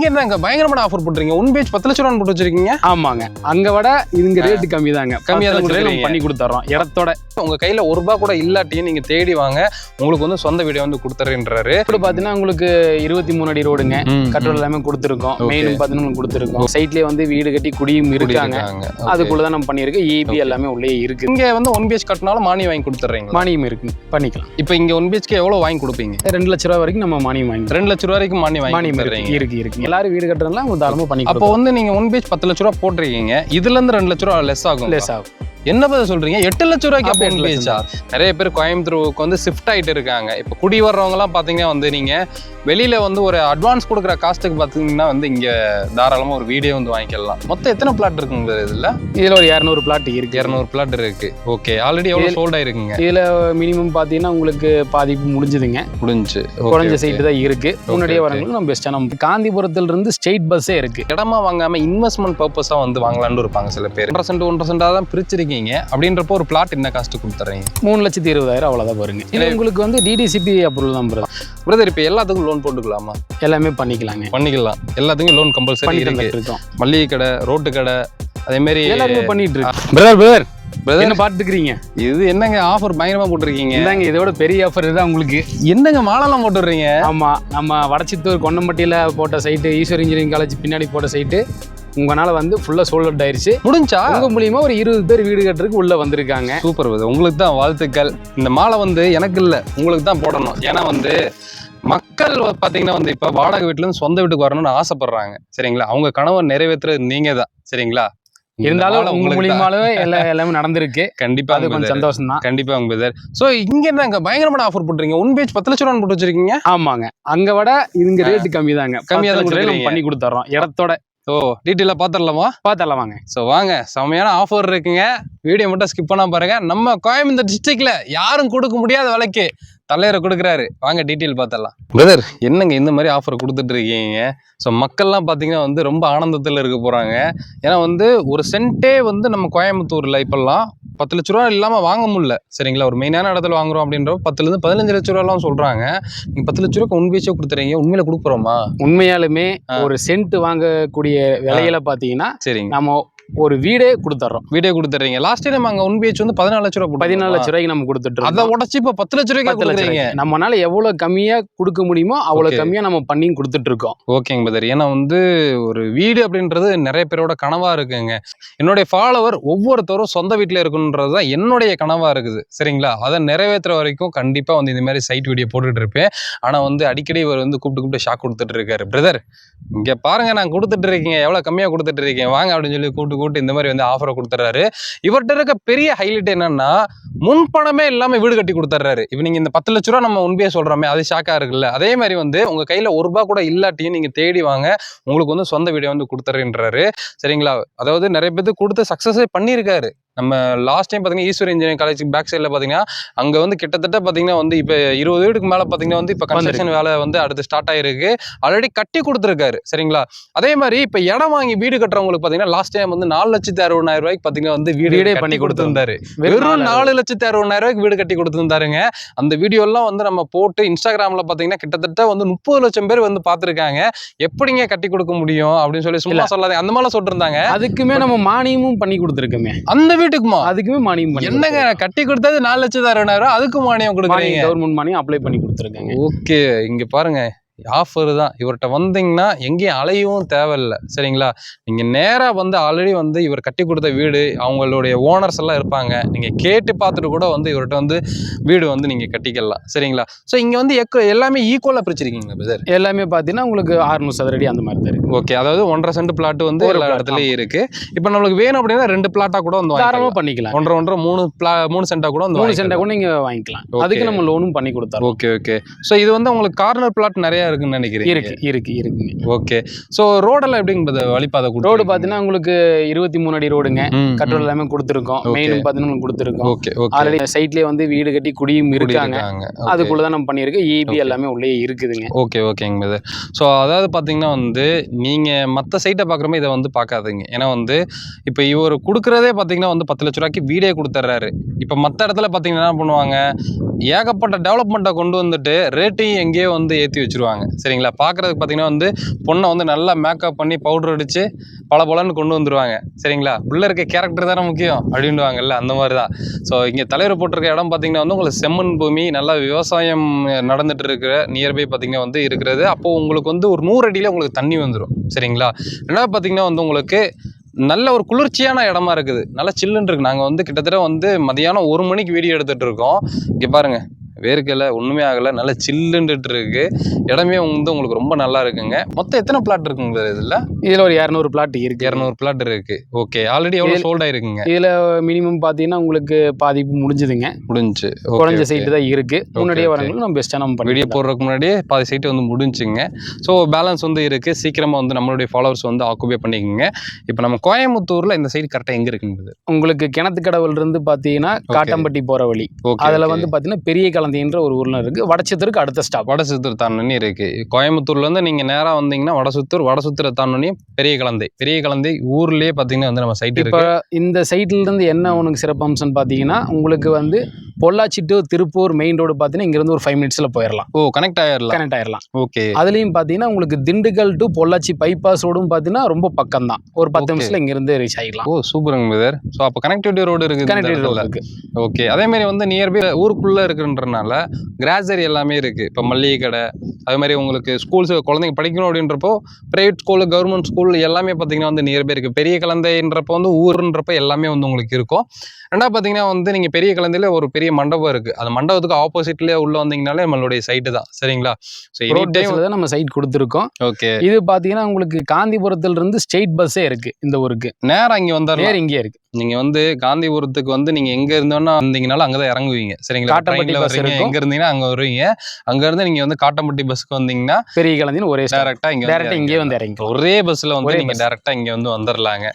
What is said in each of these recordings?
இங்க என்னங்க பயங்கரமான ஆஃபர் போட்டுறீங்க ஒன் பேஜ் பத்து லட்ச ரூபா போட்டு வச்சிருக்கீங்க. ஆமாங்க. அங்க விட இங்க ரேட்டு கம்மி தாங்க கம்மியா தான் பண்ணி கொடுத்துறோம். இடத்தோட உங்க கையில ஒரு ரூபா கூட இல்லாட்டியும் நீங்க தேடி வாங்க. உங்களுக்கு வந்து சொந்த வீடியோ வந்து கொடுத்துறேன்றாரு. இப்படி பாத்தீங்கன்னா உங்களுக்கு இருபத்தி மூணு அடி ரோடுங்க கட்டோட எல்லாமே கொடுத்துருக்கோம். மெயினும் பாத்தீங்கன்னா கொடுத்துருக்கோம். சைட்லயே வந்து வீடு கட்டி குடியும் இருக்காங்க. அதுக்குள்ள தான் நம்ம பண்ணியிருக்கோம் இபி Okay. எல்லாமே உள்ளே இருக்கு. இங்க வந்து ஒன் பேஜ் கட்டினாலும் மானியம் வாங்கி கொடுத்துறீங்க மானியம் இருக்கு. பண்ணிக்கலாம். இப்போ இங்க ஒன் பேஜ்க்கு எவ்வளவு வாங்கி கொடுப்பீங்க? ரெண்டு லட்ச ரூபா வரைக்கும் நம்ம மானியம் வாங்கி ரெண்டு லட்ச ரூபா வரைக்கும் மானியம் வாங்கி இருக்கு இருக்கு. எல்லாரும் வீடு கட்டுறதுலாம் உங்களுக்கு தாராளமா பண்ணி அப்போ வந்து நீங்க ஒன் பேஜ் பத்து லட்ச ரூபா போட்டிருக்கீங்க. இதுல இருந்து ரெண்டு லட்ச ரூபா லெஸ் ஆகும் லேஸ் ஆகும். என்ன பதில் சொல்றீங்க? எட்டு லட்ச ரூபாய்க்கு அப்போ ஒன் பேஜா நிறைய பேர் கோயம்புத்தூருக்கு வந்து ஷிஃப்ட் ஆயிட்டு இருக்காங்க. இப்போ குடி வர்றவங்க எல்லாம் பாத்தீங்கன்னா வந்து நீங்க வெளியில வந்து ஒரு அட்வான்ஸ் கொடுக்குற காஸ்ட்டுக்கு பாத்தீங்கன்னா வந்து இங்க தாராளமா ஒரு வீடியோ வந்து வாங்கிக்கலாம். மொத்தம் எத்தனை பிளாட் இருக்குங்க இதுல? இதுல ஒரு இரநூறு பிளாட் இருக்கு. இரநூறு பிளாட் இருக்கு. ஓகே ஆல்ரெடி எவ்வளவு சோல்ட் ஆயிருக்குங்க? இதுல மினிமம் பாத்தீங்கன்னா உங்களுக்கு பாதிப்பு முடிஞ்சுதுங்க. முடிஞ்சு. குறைஞ்ச சைட்டு தான் இருக்கு. முன்னாடியே. வரவங்களுக்கு நம்ம பெஸ்ட்டாக நம்ம காந்திபுரத்துல இருந்து ஸ்டேட் பஸ்ஸே இருக்கு. இடமா வாங்காம இன்வெஸ்ட்மெண்ட் பர்பஸா வந்து வாங்கலாம்னு இருப்பாங்க சில பேர். ஒன்றரை சென்ட் ஒன்றரை சென்டா தான் பிரிச்சிருக்கீங்க அப்படின்றப்போ ஒரு பிளாட் என்ன காஸ்ட் கொடுத்துறீங்க? மூணு லட்சத்தி இருபதாயிரம் அவ்வளோதான் வருங்க. இது உங்களுக்கு வந்து டிடிசிபி அப்ரூவல் தான் brother. பிரதர் இப்போ எல்லாத்துக்கும் லோன் போட்டுக்கலாமா? எல்லாமே பண்ணிக்கலாங்க. பண்ணிக்கலாம். எல்லாத்துக்கும் லோன் கம்பல்சரி இருக்கு. இருக்கோம் மளிகை கடை ரோட்டு கடை அதே மாதிரி எல்லாருமே பண்ணிட்டு இருக்கோம் பிரதர் பிரதர் என்ன பார்த்துக்கிறீங்க இது என்னங்க ஆஃபர் பயங்கரமா போட்டிருக்கீங்க? இந்தாங்க இதோட பெரிய ஆஃபர் இதுதான் உங்களுக்கு. என்னங்க மாலெல்லாம் போட்டுடுறீங்க ஆமா நம்ம வடச்சித்தூர் கொண்டம்பட்டியில போட்ட சைட்டு ஈஸ்வர் இன்ஜினியரிங் காலேஜ் பின்னாடி போட்ட சைட்டு உங்களால வந்து ஃபுல்லா சோல்ட் அவுட் ஆயிருச்சு. முடிஞ்சா? உங்க மூலியமா ஒரு இருபது பேர் வீடு கட்டுறதுக்கு உள்ள வந்திருக்காங்க. சூப்பர் உங்களுக்கு தான் வாழ்த்துக்கள். இந்த மாலை வந்து எனக்கு இல்ல. உங்களுக்கு தான் போடணும். ஏன்னா வந்து மக்கள் பாத்தீங்கன்னா வந்து இப்ப வாடகை வீட்டுல இருந்து சொந்த வீட்டுக்கு வரணும்னு ஆசைப்படுறாங்க. சரிங்களா? அவங்க கனவை நிறைவேற்றுறது நீங்க தான் சரிங்களா இருந்தாலும் உங்க. மூலியமாவே எல்லா எல்லாமே நடந்திருக்கு. கண்டிப்பா அது கொஞ்சம் சந்தோஷம் தான் கண்டிப்பா உங்க பிரதர் சோ இங்க என்னங்க பயங்கரமான ஆஃபர் போட்டுறீங்க ஒன் பேஜ் பத்து லட்ச ரூபா போட்டு வச்சிருக்கீங்க? ஆமாங்க. அங்க விட இங்க ரேட்டு கம்மி தாங்க கம்மியா தான். பண்ணி கொடுத்துறோம் இடத்தோட ஓ டீட்டெயிலா பாத்திரலாமா? பார்த்தலாம் வாங்க. ஸோ வாங்க. செம்மையான ஆஃபர் இருக்குங்க. வீடியோ மட்டும் ஸ்கிப் பண்ணாம பாருங்க. நம்ம கோயம்புத்தூர் டிஸ்ட்ரிக்ட்ல யாரும் கொடுக்க முடியாத விலைக்கு தலைவரை கொடுக்குறாரு. வாங்க டீட்டெயில் பார்த்தரலாம் பிரதர் என்னங்க இந்த மாதிரி ஆஃபர் கொடுத்துட்டு இருக்கீங்க ஸோ மக்கள்லாம் பார்த்தீங்கன்னா வந்து ரொம்ப ஆனந்தத்தில் இருக்க போகிறாங்க ஏன்னா வந்து ஒரு சென்ட்டே வந்து நம்ம கோயம்புத்தூரில் இப்போல்லாம் பத்து லட்ச ரூபா இல்லாமல் வாங்க முடியல. சரிங்களா? ஒரு மெயினான இடத்துல வாங்குறோம் அப்படின்ற பத்துலேருந்து பதினஞ்சு லட்ச ரூபாலாம் சொல்கிறாங்க நீங்கள் பத்து லட்ச ரூபாய்க்கு ஒன் பேச்சே கொடுத்துறீங்க. உண்மையில கொடுக்குறோமா? உண்மையாலுமே. ஒரு சென்ட் வாங்கக்கூடிய விலையில பாத்தீங்கன்னா சரிங்க. நம்ம ஒரு வீடே கொடுத்துட்றோம் வீடியோ கொடுத்துறீங்க லாஸ்ட் டைம் அங்கே ஒன் வந்து பதினாலு லட்ச ரூபா பதினாலு லட்ச ரூபாய்க்கு நம்ம கொடுத்துட்டு அதை உடச்சு இப்போ பத்து லட்ச ரூபாய்க்கு பத்து லட்ச கொடுக்குறீங்க. ரூபாய்க்கு. நம்மனால எவ்வளவு கம்மியா கொடுக்க முடியுமோ அவ்வளவு Okay. கம்மியா நம்ம பண்ணி கொடுத்துட்டு இருக்கோம். ஓகேங்க பதர் ஏன்னா வந்து ஒரு வீடு அப்படின்றது நிறைய பேரோட கனவா இருக்குங்க. என்னுடைய ஃபாலோவர் ஒவ்வொருத்தரும் சொந்த வீட்டில் இருக்கணுன்றது தான் என்னுடைய கனவா இருக்குது. சரிங்களா? அதை நிறைவேற்றுற வரைக்கும் கண்டிப்பா வந்து இந்த மாதிரி சைட் வீடியோ போட்டுட்டு இருப்பேன். ஆனா வந்து அடிக்கடி இவர் வந்து கூப்பிட்டு கூப்பிட்டு ஷாக் கொடுத்துட்டு இருக்காரு. பிரதர் இங்க பாருங்க நான் கொடுத்துட்டு இருக்கீங்க எவ்வளவு கம்மியா கொடுத்துட்டு இருக்கீங்க வாங்க அப்படின்னு சொல்லி கூப்பிட்டு கூப்பிட்டு இந்த மாதிரி வந்து ஆஃபரை கொடுத்துட்றாரு இவர்கிட்ட இருக்க பெரிய ஹைலைட் என்னன்னா முன்பணமே இல்லாமல் வீடு கட்டி கொடுத்துட்றாரு இப்போ நீங்கள் இந்த பத்து லட்ச ரூபா நம்ம உண்மையை சொல்கிறோமே அது ஷாக்காக இருக்குல்ல. அதே மாதிரி வந்து உங்க கையில் ஒரு ரூபா கூட இல்லாட்டியும் நீங்கள் தேடி வாங்க உங்களுக்கு வந்து சொந்த வீடியோ வந்து கொடுத்துறேன்றாரு சரிங்களா? அதாவது நிறைய பேருக்கு கொடுத்து சக்ஸஸே பண்ணியிருக்காரு. நம்ம லாஸ்ட் டைம் பார்த்தீங்கன்னா ஈஸ்வர் இன்ஜினியரிங் காலேஜ் பேக் சைடில் பார்த்தீங்கன்னா அங்கே வந்து கிட்டத்தட்ட பார்த்தீங்கன்னா வந்து இப்போ இருபது வீடுக்கு மேலே பார்த்தீங்கன்னா வந்து இப்போ கன்ஸ்ட்ரக்ஷன் வேலை வந்து அடுத்து ஸ்டார்ட் ஆயிருக்கு. ஆல்ரெடி கட்டி கொடுத்துருக்காரு சரிங்களா? அதே மாதிரி இப்போ இடம் வாங்கி வீடு கட்டுறவங்களுக்கு பார்த்தீங்கன்னா லாஸ்ட் டைம் வந்து நாலு லட்சத்தி அறுபதாயிரம் ரூபாய்க்கு பார்த்தீங்கன்னா வந்து வீடு வீடே பண்ணி கொடுத்துருந்தாரு. வெறும் நாலு லட்சத்தி அறுபதாயிரம் ரூபாய்க்கு வீடு கட்டி கொடுத்துருந்தாருங்க. அந்த வீடியோ எல்லாம் வந்து நம்ம போட்டு இன்ஸ்டாகிராம்ல பாத்தீங்கன்னா கிட்டத்தட்ட வந்து முப்பது லட்சம் பேர் வந்து பாத்துருக்காங்க. எப்படிங்க கட்டி கொடுக்க முடியும் அப்படின்னு சொல்லி சும்மா. சொல்லாதீங்க. அந்த மாதிரிலாம் சொல்லிட்டு இருந்தாங்க. அதுக்குமே நம்ம மானியமும் பண்ணி கொடுத்துருக்கோமே. அந்த வீட்டுக்குமா அதுக்குமே மானியம் பண்ணி என்னங்க கட்டி கொடுத்தது நாலு லட்சத்தி அறுபதாயிரம் அதுக்கு மானியம் கொடுக்குறீங்க? கவர்மெண்ட் மானியம் அப்ளை பண்ணி கொடுத்துருக்காங்க. ஓகே இங்க பாருங்க. ஆஃபர் தான். இவர்கிட்ட வந்தீங்கன்னா எங்கேயும் அலையவும் தேவையில்ல. சரிங்களா? நீங்க நேரா வந்து ஆல்ரெடி வந்து இவர் கட்டி கொடுத்த வீடு அவங்களுடைய ஓனர்ஸ் எல்லாம் இருப்பாங்க. நீங்க கேட்டு பார்த்துட்டு கூட வந்து இவர்கிட்ட வந்து வீடு வந்து நீங்க கட்டிக்கலாம். சரிங்களா? ஸோ இங்க வந்து எக்க எல்லாமே ஈக்குவலா பிரிச்சிருக்கீங்க சார் எல்லாமே பார்த்தீங்கன்னா உங்களுக்கு அறுநூறு சதுரடி அந்த மாதிரி தான் ஓகே அதாவது ஒன்றரை சென்ட் பிளாட் வந்து எல்லா இடத்துலயும் இருக்கு. இப்போ நம்மளுக்கு வேணும் அப்படின்னா ரெண்டு பிளாட்டா கூட வந்து தாராளமா வாங்கிக்கலாம். பண்ணிக்கலாம். ஒன்றரை ஒன்றரை மூணு பிளா மூணு சென்டா கூட வந்து மூணு வாங்கிக்கலாம். சென்டா கூட நீங்க வாங்கிக்கலாம். அதுக்கு நம்ம லோனும் பண்ணி கொடுத்தாரோம் ஓகே ஓகே ஸோ இது வந்து உங்களுக்கு கார்னர் பிளாட் நிறைய இருக்குன்னு நினைக்கிறேன் இருக்கு இருக்கு இருக்குங்க ஓகே. ஸோ ரோடெல்லாம் எப்படிங்க வழிபாதை ரோடு பார்த்தீங்கன்னா உங்களுக்கு இருபத்தி மூணு அடி ரோடுங்க கட்டோட எல்லாமே கொடுத்துருக்கோம். Okay. மெயினும் பார்த்தீங்கன்னா கொடுத்துருக்கோம். ஓகே ஆல்ரெடி சைட்லயே வந்து வீடு கட்டி குடியும் இருக்காங்க. அதுக்குள்ள தான் நம்ம பண்ணியிருக்கோம் இபி Okay. எல்லாமே உள்ளே இருக்குதுங்க. ஓகே ஓகேங்க ஸோ அதாவது பார்த்தீங்கன்னா வந்து நீங்கள் மற்ற சைட்டை பார்க்குறமே இதை வந்து பார்க்காதீங்க ஏன்னா வந்து இப்போ இவர் கொடுக்குறதே பார்த்தீங்கன்னா வந்து பத்து லட்ச ரூபாய்க்கு வீடே கொடுத்துட்றாரு இப்போ மற்ற இடத்துல பார்த்தீங்கன்னா என்ன பண்ணுவாங்க? ஏகப்பட்ட டெவலப்மெண்ட்டை கொண்டு வந்துட்டு ரேட்டையும் எங்கேயோ வந்து ஏற்றி வச்சிருவாங்க. இருப்பாங்க சரிங்களா? பார்க்குறதுக்கு பார்த்தீங்கன்னா வந்து பொண்ணை வந்து நல்லா மேக்கப் பண்ணி பவுடர் அடித்து பல பலன்னு கொண்டு வந்துருவாங்க. சரிங்களா? உள்ளே இருக்க கேரக்டர் தானே முக்கியம் அப்படின்வாங்கல்ல அந்த மாதிரி தான் ஸோ இங்கே தலைவர் போட்டிருக்க இடம் பார்த்தீங்கன்னா வந்து உங்களுக்கு செம்மண் பூமி நல்லா விவசாயம் நடந்துட்டு இருக்கிற நியர்பை பார்த்தீங்கன்னா வந்து இருக்கிறது. அப்போது உங்களுக்கு வந்து ஒரு நூறு அடியில் உங்களுக்கு தண்ணி வந்துடும் சரிங்களா? ரெண்டாவது பார்த்தீங்கன்னா வந்து உங்களுக்கு நல்ல ஒரு குளிர்ச்சியான இடமா இருக்குது. நல்லா சில்லுன்னு இருக்கு. நாங்கள் வந்து கிட்டத்தட்ட வந்து மதியானம் ஒரு மணிக்கு வீடியோ எடுத்துகிட்டு இருக்கோம். இங்கே பாருங்கள் வேர்க்கலை ஒன்றுமே ஆகலை. நல்லா சில்லுன்ட்டு இருக்கு இடமே வந்து உங்களுக்கு ரொம்ப நல்லா இருக்குங்க. மொத்தம் எத்தனை பிளாட் இருக்குங்க இதில்? இதில் ஒரு இரநூறு பிளாட் இருக்கு. இரநூறு பிளாட் இருக்கு. ஓகே ஆல்ரெடி எவ்வளோ சோல்ட் ஆயிருக்குங்க? இதில் மினிமம் பார்த்தீங்கன்னா உங்களுக்கு பாதிப்பு முடிஞ்சுதுங்க. முடிஞ்சு. குறைஞ்ச சைட்டு தான் இருக்கு. முன்னாடியே. வரவங்களுக்கு நம்ம பெஸ்ட்டாக நம்ம வீடியோ போடுறதுக்கு முன்னாடியே பாதி சைட்டு வந்து முடிஞ்சுங்க. ஸோ பேலன்ஸ் வந்து இருக்குது சீக்கிரமாக வந்து நம்மளுடைய ஃபாலோவர்ஸ் வந்து ஆக்குபை பண்ணிக்கோங்க. இப்போ நம்ம கோயம்புத்தூரில் இந்த சைடு கரெக்டாக எங்கே இருக்குங்கிறது உங்களுக்கு கிணத்து கடவுள் இருந்து பார்த்தீங்கன்னா காட்டம்பட்டி போகிற வழி. அதில் வந்து பார்த்தீங்கன்னா பெரிய கலந்தைன்ற ஒரு ஊரில் இருக்கு. வடச்சத்திற்கு அடுத்த ஸ்டாப் வடசுத்தூர் தாண்டனி இருக்கு. கோயம்புத்தூர்லேருந்து நீங்கள் நேராக வந்தீங்கன்னா வடசுத்தூர் வடசுத்தூரை தாண்டனி பெரிய கலந்தை. பெரிய கலந்தை ஊர்லேயே பார்த்தீங்கன்னா வந்து நம்ம சைட் இப்போ இந்த சைட்ல இருந்து என்ன உனக்கு சிறப்பு அம்சம்னு பார்த்தீங்கன்னா உங்களுக்கு வந்து Pollachi to Tiruppur main road பார்த்தீங்கன்னா இங்கிருந்து ஒரு ஃபைவ் மினிட்ஸில் போயிடலாம் ஓ கனெக்ட் ஆயிடலாம் கனெக்ட் ஆயிடலாம் ஓகே அதுலேயும் பார்த்தீங்கன்னா உங்களுக்கு திண்டுக்கல் டு பொள்ளாச்சி பைபாஸ் ரோடும் பார்த்தீங்கன்னா ரொம்ப பக்கம் தான் ஒரு பத்து. நிமிஷத்தில் இங்கிருந்து ரீச் ஆகிக்கலாம் ஓ சூப்பருங்க பிரதர் ஸோ அப்போ கனெக்டிவிட்டி ரோடு இருக்குது இந்த கனெக்டிவ் ரோடு இடத்துல. இருக்கு. ஓகே அதே மாதிரி வந்து நியர்பை ஊருக்குள்ளே இருக்குன்றனால கிராசரி எல்லாமே இருக்குது இப்போ மளிகை கடை அது மாதிரி உங்களுக்கு ஸ்கூல்ஸ் குழந்தைங்க படிக்கணும் அப்படின்றப்போ ப்ரைவேட் ஸ்கூலு கவர்மெண்ட் ஸ்கூல் எல்லாமே பார்த்தீங்கன்னா வந்து நியர்பை இருக்குது பெரிய கலந்தைன்றப்போ வந்து ஊருன்றப்ப எல்லாமே வந்து உங்களுக்கு இருக்கும். ரெண்டாவது பார்த்தீங்கன்னா வந்து நீங்கள் பெரிய கலந்தையில ஒரு பெரிய மண்டபம் இருக்குது அந்த மண்டபத்துக்கு ஆப்போசிட்லேயே உள்ளே வந்தீங்கனாலே நம்மளுடைய சைட்டு தான். சரிங்களா? ஸோ எனி டைம் தான் நம்ம சைட் கொடுத்துருக்கோம். ஓகே இது பார்த்தீங்கன்னா உங்களுக்கு காந்திபுரத்துல இருந்து ஸ்டேட் பஸ்ஸே இருக்கு இந்த ஊருக்கு. நேரா இங்கே வந்தாலும் நேர் இங்கே இருக்கு. நீங்க வந்து காந்திபுரத்துக்கு வந்து நீங்க எங்க இருந்தோன்னா வந்தீங்கனாலும் அங்கதான் இறங்குவீங்க. சரிங்களா? ட்ரெயின்ல வர்றீங்க. எங்க இருந்தீங்கன்னா அங்க வருவீங்க. அங்க இருந்து நீங்க வந்து காட்டம்பட்டி பஸ்க்கு வந்தீங்கன்னா பெரிய கலந்தின்னு ஒரே டேரக்டா இங்க டேரக்டா இங்கேயே வந்து இறங்கிக்கலாம். ஒரே பஸ்ல வந்து நீங்க bus. டேரக்டா இங்க வந்து வந்துடலாங்க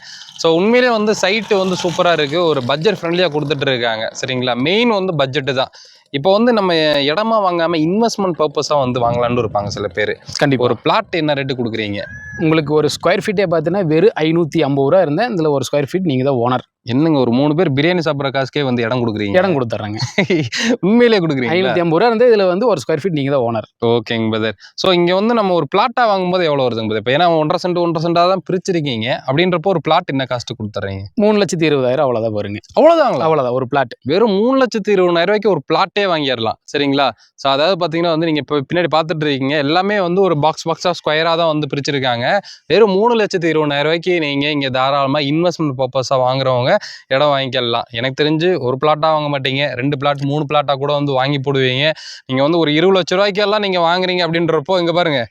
ஸோ உண்மையிலே வந்து சைட்டு வந்து சூப்பரா இருக்கு. ஒரு பட்ஜெட் ஃப்ரெண்ட்லியா கொடுத்துட்டு இருக்காங்க. சரிங்களா? மெயின் வந்து பட்ஜெட் தான். இப்போ வந்து நம்ம இடமா வாங்காம இன்வெஸ்ட்மெண்ட் பர்பஸா வந்து வாங்கலாம்னு இருப்பாங்க சில பேர். கண்டிப்பா. ஒரு பிளாட் என்ன ரேட்டு கொடுக்குறீங்க? உங்களுக்கு ஒரு ஸ்கொயர் ஃபீட்டே பார்த்தீங்கன்னா வெறும் ஐநூற்றி ஐம்பது ரூபா இருந்தேன். இதில் ஒரு ஸ்கொயர் ஃபீட் நீங்கள் தான் ஓனர் என்னங்க ஒரு மூணு பேர் பிரியாணி சாப்பிட்ற காசுக்கே வந்து இடம் கொடுக்குறீங்க? இடம் கொடுத்துட்றாங்க. உண்மையிலே கொடுக்குறீங்க ஐநூற்றி ஐம்பது ரூபா இருந்து இதில் வந்து ஒரு ஸ்கொயர் ஃபீட் நீங்கள் தான் ஓனர் ஓகேங்க பிரதர் ஸோ இங்கே வந்து நம்ம ஒரு பிளாட்டாக வாங்கும்போது எவ்வளோ வருதுங்க பிரதர் இப்போ ஏன்னா ஒன்றரை சென்ட் ஒன்றரை சென்டாக தான் பிரிச்சிருக்கீங்க. அப்படின்றப்போ ஒரு பிளாட் என்ன காஸ்ட் கொடுத்துறீங்க மூணு லட்சத்தி இருபதாயிரம் அவ்வளோதான் வருங்க. அவ்வளோதாங்களா அவ்வளோதான் ஒரு பிளாட் வெறும் மூணு லட்சத்தி இருபதாயிரம் ரூபாய்க்கு ஒரு பிளாட்டே வாங்கிடலாம் சரிங்களா? ஸோ அதாவது பார்த்தீங்கன்னா வந்து நீங்கள் இப்போ பின்னாடி பார்த்துட்டு இருக்கீங்க. எல்லாமே வந்து ஒரு பாக்ஸ் பாக்ஸாக ஸ்கொயராக தான் வந்து பிரிச்சிருக்காங்க. வெறும் மூணு லட்சத்து இருபதாயிரம் ரூபாய்க்கு நீங்கள் இங்கே தாராளமாக இன்வெஸ்ட்மெண்ட் பர்பஸாக வாங்குறவங்க இடம் வாங்கிக்கலாம். எனக்கு தெரிஞ்சு ஒரு பிளாட்டாக வாங்க மாட்டீங்க. ரெண்டு பிளாட் மூணு பிளாட்டாக கூட வந்து வாங்கி போடுவீங்க. நீங்கள் வந்து ஒரு இருபது லட்ச ரூபாய்க்கெல்லாம் நீங்கள் வாங்குறீங்க அப்படின்றப்போ இங்கே பாருங்கள்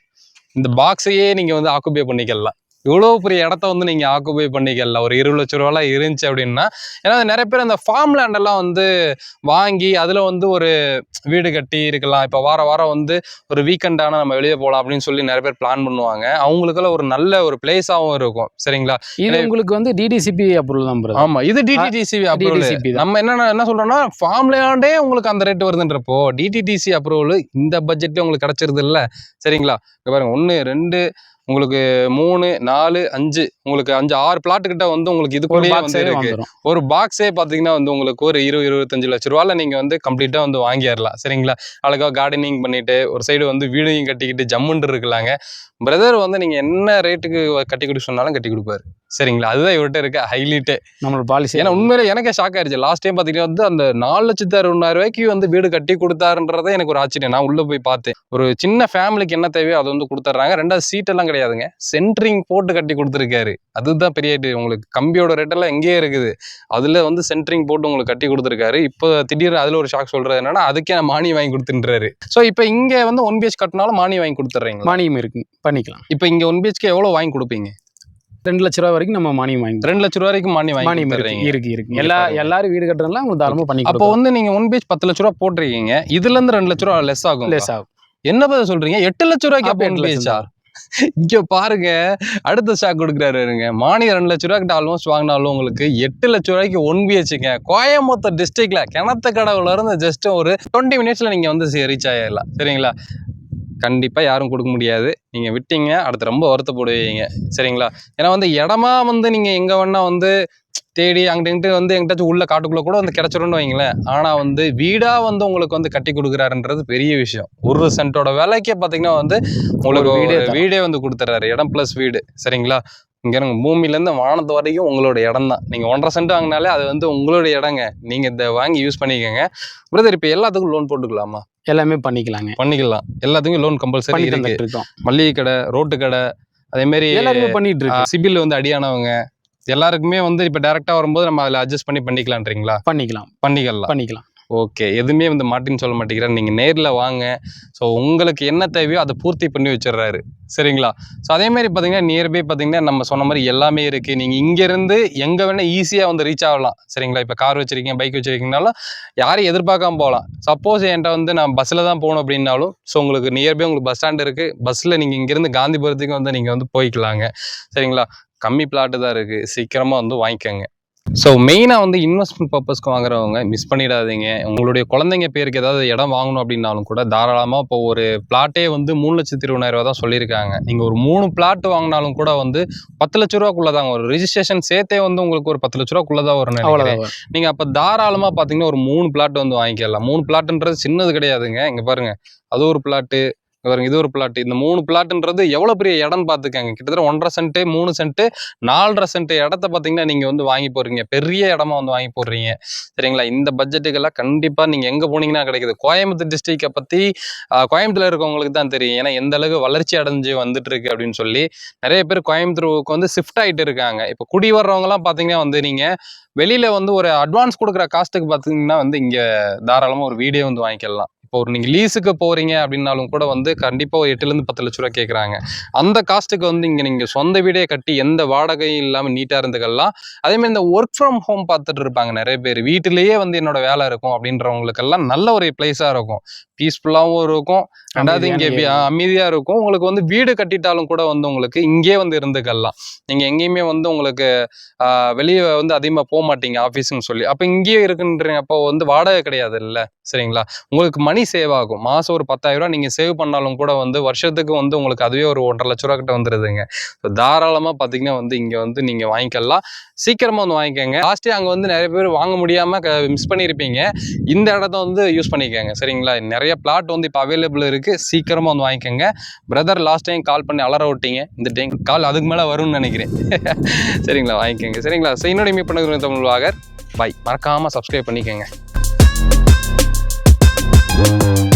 இந்த பாக்ஸையே நீங்கள் வந்து ஆக்குபை பண்ணிக்கலாம். இவ்வளோ பெரிய இடத்த வந்து நீங்கள் ஆக்குபை பண்ணிக்கலாம் ஒரு இருபது லட்ச ரூபாலாம் இருந்துச்சு அப்படின்னா ஏன்னா நிறைய பேர் அந்த ஃபார்ம் லேண்டெல்லாம் வந்து வாங்கி அதில் வந்து ஒரு வீடு கட்டி இருக்கலாம். இப்போ வார வாரம் வந்து ஒரு வீக்கெண்ட் ஆனால் நம்ம வெளியே போகலாம் அப்படின்னு சொல்லி நிறைய பேர் பிளான் பண்ணுவாங்க. அவங்களுக்கெல்லாம் ஒரு நல்ல ஒரு பிளேஸாகவும் இருக்கும். சரிங்களா? இது உங்களுக்கு வந்து டிடிசிபி அப்ரூவல் தான் brother. ஆமா இது டிடிடிசி அப்ரூவல் நம்ம என்ன என்ன சொல்றோம்னா ஃபார்ம் லேண்டே உங்களுக்கு அந்த ரேட் வருதுன்றப்போ டிடிடிசி அப்ரூவல் இந்த பட்ஜெட்ல உங்களுக்கு கிடைச்சிருது இல்ல. சரிங்களா? பாருங்க ஒன்று ரெண்டு உங்களுக்கு மூணு நாலு அஞ்சு உங்களுக்கு அஞ்சு ஆறு பிளாட் கிட்ட வந்து உங்களுக்கு ஒரு இதுக்குள்ளேயே வந்து இருக்கு. ஒரு பாக்ஸே பார்த்தீங்கன்னா வந்து உங்களுக்கு ஒரு இருபது இருபத்தஞ்சு லட்ச ரூபால நீங்கள் வந்து கம்ப்ளீட்டாக வந்து வாங்கிடலாம். சரிங்களா? அழகாக கார்டனிங் பண்ணிட்டு ஒரு சைடு வந்து வீடையும் கட்டிக்கிட்டு ஜம்முன்னு இருக்கலாங்க பிரதர் வந்து நீங்கள் என்ன ரேட்டுக்கு கட்டி கொடுக்க சொன்னாலும் கட்டி கொடுப்பாரு. சரிங்களா? அதுதான் இவர்கிட்ட இருக்க ஹைலைட்டே நம்மளோட பாலிசி ஏன்னா உண்மையிலே எனக்கே ஷாக் ஆயிருச்சு. லாஸ்ட் டைம் பார்த்தீங்கன்னா வந்து அந்த நாலு லட்சத்து அறுபதாயிரம் ரூபாய்க்கு வந்து வீடு கட்டி கொடுத்தாருன்றதே எனக்கு ஒரு ஆச்சரியம். நான் உள்ளே போய் பார்த்தேன். ஒரு சின்ன ஃபேமிலிக்கு என்ன தேவையோ அதை வந்து கொடுத்துட்றாங்க ரெண்டாவது சீட் எல்லாம் கிடையாதுங்க. சென்ட்ரிங் போட்டு கட்டி கொடுத்துருக்காரு. அதுதான் பெரிய உங்களுக்கு கம்பியோட ரேட்டெல்லாம் எங்கேயே இருக்குது. அதில் வந்து சென்ட்ரிங் போட்டு உங்களுக்கு கட்டி கொடுத்துருக்காரு. இப்போ திடீர்னு அதில் ஒரு ஷாக் சொல்றது என்னன்னா அதுக்கே நான் மானி வாங்கி கொடுத்துன்றாரு. ஸோ இப்போ இங்கே வந்து ஒன் பிஹெச் கட்டினாலும் மானி வாங்கி கொடுத்துட்றீங்களா மானியம் இருக்கு. பண்ணிக்கலாம். இப்போ இங்கே ஒன் பிஹெச்க்கு எவ்வளோ வாங்கி கொடுப்பீங்க? ரெண்டு லட்ச ரூபா வரைக்கும் நம்ம மானியம் வாங்கி ரெண்டு லட்ச ரூபா வரைக்கும் மானி வாங்கி மானியம் இருக்கு இருக்கு எல்லா. எல்லாரும் வீடு கட்டுறதுலாம் உங்களுக்கு தாராளமாக பண்ணி அப்போ வந்து நீங்க ஒன் பேஜ் பத்து லட்ச ரூபா போட்டிருக்கீங்க. இதுல இருந்து ரெண்டு லட்ச ரூபா லெஸ் ஆகும் லேஸ் ஆகும். என்ன பதில் சொல்றீங்க? எட்டு லட்ச ரூபாய்க்கு அப்ப ஒன் பேஜா இங்க பாருங்க. அடுத்த ஸ்டாக் கொடுக்குறாருங்க மானியம் ரெண்டு லட்ச ரூபா கிட்ட ஆல்மோஸ்ட் வாங்கினாலும் உங்களுக்கு எட்டு லட்ச ரூபாய்க்கு ஒன் பிஹெச்சுங்க கோயம்புத்தூர் டிஸ்ட்ரிக்ட்ல கிணத்து கடவுல இருந்து ஜஸ்ட் ஒரு டுவெண்ட்டி மினிட்ஸ்ல நீங்க வந்து ரீச் ஆயிடலாம் சரிங்களா? கண்டிப்பாக யாரும் கொடுக்க முடியாது. நீங்கள் விட்டீங்க அடுத்து ரொம்ப வருத்தப்படுவீங்க. சரிங்களா? ஏன்னா வந்து இடமா வந்து நீங்கள் எங்கே வேணா வந்து தேடி அங்கிட்டு வந்து எங்கிட்டாச்சும் உள்ள காட்டுக்குள்ளே கூட வந்து கிடச்சிரும்னு வைங்களேன். ஆனால் வந்து வீடாக வந்து உங்களுக்கு வந்து கட்டி கொடுக்குறாருன்றது பெரிய விஷயம். ஒரு சென்ட்டோட விலைக்கே பார்த்தீங்கன்னா வந்து உங்களுக்கு வீடே. வீடே வந்து கொடுத்துறாரு. இடம் ப்ளஸ் வீடு. சரிங்களா? இங்கே பூமியிலேருந்து வானத்து வரைக்கும் உங்களோட இடம் தான் நீங்கள் ஒன்றரை சென்ட் வாங்கினாலே அது வந்து உங்களோட இடங்க. நீங்கள் இதை வாங்கி யூஸ் பண்ணிக்கோங்க. பிரதர் இப்போ எல்லாத்துக்கும் லோன் போட்டுக்கலாமா? எல்லாமே பண்ணிக்கலாங்க. பண்ணிக்கலாம். எல்லாத்துக்கும் லோன் கம்பல்சரி இருக்கு. மளிகை கடை ரோட்டு கடை அதே மாதிரி எல்லாருமே பண்ணிட்டு இருக்கோம் சிபில் வந்து அடியானவங்க. எல்லாருக்குமே வந்து இப்போ டேரெக்டாக வரும்போது நம்ம அதில் அட்ஜஸ்ட் பண்ணி பண்ணிக்கலான்றீங்களா பண்ணிக்கலாம். பண்ணிக்கலாம். பண்ணிக்கலாம். ஓகே எதுவுமே வந்து மாட்டின்னு சொல்ல மாட்டேங்கிறார். நீங்கள் நேரில் வாங்க. ஸோ உங்களுக்கு என்ன தேவையோ அதை பூர்த்தி பண்ணி வச்சிடுறாரு. சரிங்களா? ஸோ அதேமாதிரி பார்த்தீங்கன்னா நியர்பை பார்த்தீங்கன்னா நம்ம சொன்ன மாதிரி எல்லாமே இருக்குது நீங்கள் இங்கேருந்து எங்கே வேணால் ஈஸியாக வந்து ரீச் ஆகலாம். சரிங்களா? இப்போ கார் வச்சுருக்கீங்க பைக் வச்சுருக்கீங்கனாலும் யாரையும் எதிர்பார்க்காம போகலாம். சப்போஸ் என்கிட்ட வந்து நான் பஸ்ஸில் தான் போகணும் அப்படின்னாலும் ஸோ உங்களுக்கு நியர்பை உங்களுக்கு பஸ் ஸ்டாண்ட் இருக்குது பஸ்ஸில் நீங்கள் இங்கேருந்து காந்திபுரத்துக்கு வந்து நீங்கள் வந்து போய்க்கலாங்க. சரிங்களா? கம்மி பிளாட்டு தான் இருக்குது சீக்கிரமாக வந்து வாங்கிக்கோங்க. ஸோ மெயினாக வந்து இன்வெஸ்ட்மெண்ட் பர்பஸ்க்கு வாங்குறவங்க மிஸ் பண்ணிடாதீங்க. உங்களுடைய குழந்தைங்க பேருக்கு ஏதாவது இடம் வாங்கணும் அப்படின்னாலும் கூட தாராளமாக இப்போ ஒரு பிளாட்டே வந்து மூணு லட்சத்தி இருபதாயிரம் ரூபா தான் சொல்லியிருக்காங்க. நீங்கள் ஒரு மூணு பிளாட் வாங்கினாலும் கூட வந்து பத்து லட்ச ரூபாக்குள்ள தாங்க ஒரு ரிஜிஸ்ட்ரேஷன் சேர்த்தே வந்து உங்களுக்கு ஒரு பத்து லட்ச ரூபாக்குள்ள தான் வரும். நினைக்கிறேன் நீங்கள் அப்போ தாராளமாக பார்த்தீங்கன்னா ஒரு மூணு பிளாட் வந்து வாங்கிக்கலாம். மூணு பிளாட்ன்றது சின்னது கிடையாதுங்க. இங்கே பாருங்க. அது ஒரு பிளாட்டு பாருங்க இது ஒரு பிளாட் இந்த மூணு பிளாட்ன்றது எவ்வளோ பெரிய இடம் பார்த்துக்கங்க. கிட்டத்தட்ட ஒன்றரை சென்ட்டு மூணு சென்ட்டு நாலரை சென்ட் இடத்த பார்த்தீங்கன்னா நீங்கள் வந்து வாங்கி போடுறீங்க. பெரிய இடமா வந்து வாங்கி போடுறீங்க. சரிங்களா? இந்த பட்ஜெட்டுக்கெல்லாம் கண்டிப்பாக நீங்கள் எங்கே போனீங்கன்னா கிடைக்குது. கோயம்புத்தூர் டிஸ்ட்ரிக்டை பற்றி கோயம்புத்தூர்ல இருக்கவங்களுக்கு தான் தெரியும். ஏன்னா எந்த அளவுக்கு வளர்ச்சி அடைஞ்சு வந்துட்டு இருக்கு அப்படின்னு சொல்லி. நிறைய பேர் கோயம்புத்தூருக்கு வந்து ஷிஃப்ட் ஆகிட்டு இருக்காங்க. இப்போ குடி வர்றவங்கலாம் பார்த்தீங்கன்னா வந்து நீங்கள் வெளியில வந்து ஒரு அட்வான்ஸ் கொடுக்குற காஸ்ட்டுக்கு பார்த்தீங்கன்னா வந்து இங்கே தாராளமாக ஒரு வீடியோ வந்து வாங்கிக்கலாம். இப்போ ஒரு நீங்கள் லீஸுக்கு போகிறீங்க அப்படின்னாலும் கூட வந்து கண்டிப்பாக ஒரு எட்டுலேருந்து பத்து லட்ச ரூபா கேட்குறாங்க அந்த காஸ்ட்டுக்கு வந்து இங்கே நீங்கள் சொந்த வீடே கட்டி எந்த வாடகையும் இல்லாமல் நீட்டாக இருந்துக்கலாம். அதே மாதிரி இந்த ஒர்க் ஃப்ரம் ஹோம் பார்த்துட்டு இருப்பாங்க நிறைய பேர். வீட்டிலேயே வந்து என்னோட வேலை இருக்கும் அப்படின்றவங்களுக்கெல்லாம் நல்ல ஒரு பிளேஸாக இருக்கும். பீஸ்ஃபுல்லாகவும் இருக்கும். ரெண்டாவது இங்கே. அமைதியாக இருக்கும். உங்களுக்கு வந்து வீடு கட்டிட்டாலும் கூட வந்து உங்களுக்கு இங்கே வந்து இருந்துக்கலாம். நீங்கள் எங்கேயுமே வந்து உங்களுக்கு வெளியே வந்து அதிகமாக போக மாட்டீங்க ஆஃபீஸ்னு சொல்லி. அப்போ இங்கேயே இருக்குன்றீங்க. அப்போ வந்து வாடகை கிடையாது இல்லை சரிங்களா? உங்களுக்கு மணி சேவ் ஆகும். மாதம் ஒரு பத்தாயிரம் ரூபா நீங்கள் சேவ் பண்ணாலும் கூட வந்து வருஷத்துக்கு வந்து உங்களுக்கு அதுவே ஒரு ஒன்றரை லட்ச ரூபா கிட்ட வந்துடுதுங்க ஸோ தாராளமாக பார்த்தீங்கன்னா வந்து இங்கே வந்து நீங்கள் வாங்கிக்கலாம். சீக்கிரமாக வந்து வாங்கிக்கோங்க. லாஸ்ட்டே அங்கே வந்து நிறைய பேர் வாங்க முடியாமல் மிஸ் பண்ணியிருப்பீங்க இந்த இடத்த வந்து யூஸ் பண்ணிக்கோங்க. சரிங்களா? நிறைய பிளாட் வந்து இப்போ அவைலபிள் இருக்குது சீக்கிரமாக வந்து வாங்கிக்கோங்க. பிரதர் லாஸ்ட் டைம் கால் பண்ணி அலற விட்டீங்க. இந்த டைம் கால் அதுக்கு மேலே வரும்னு நினைக்கிறேன். சரிங்களா? வாங்கிக்கோங்க. சரிங்களா? ஸோ இன்னொரு மீட் பண்ணுறது தமிழ் வாகர். பாய் மறக்காமல் சப்ஸ்கிரைப் பண்ணிக்கோங்க. Música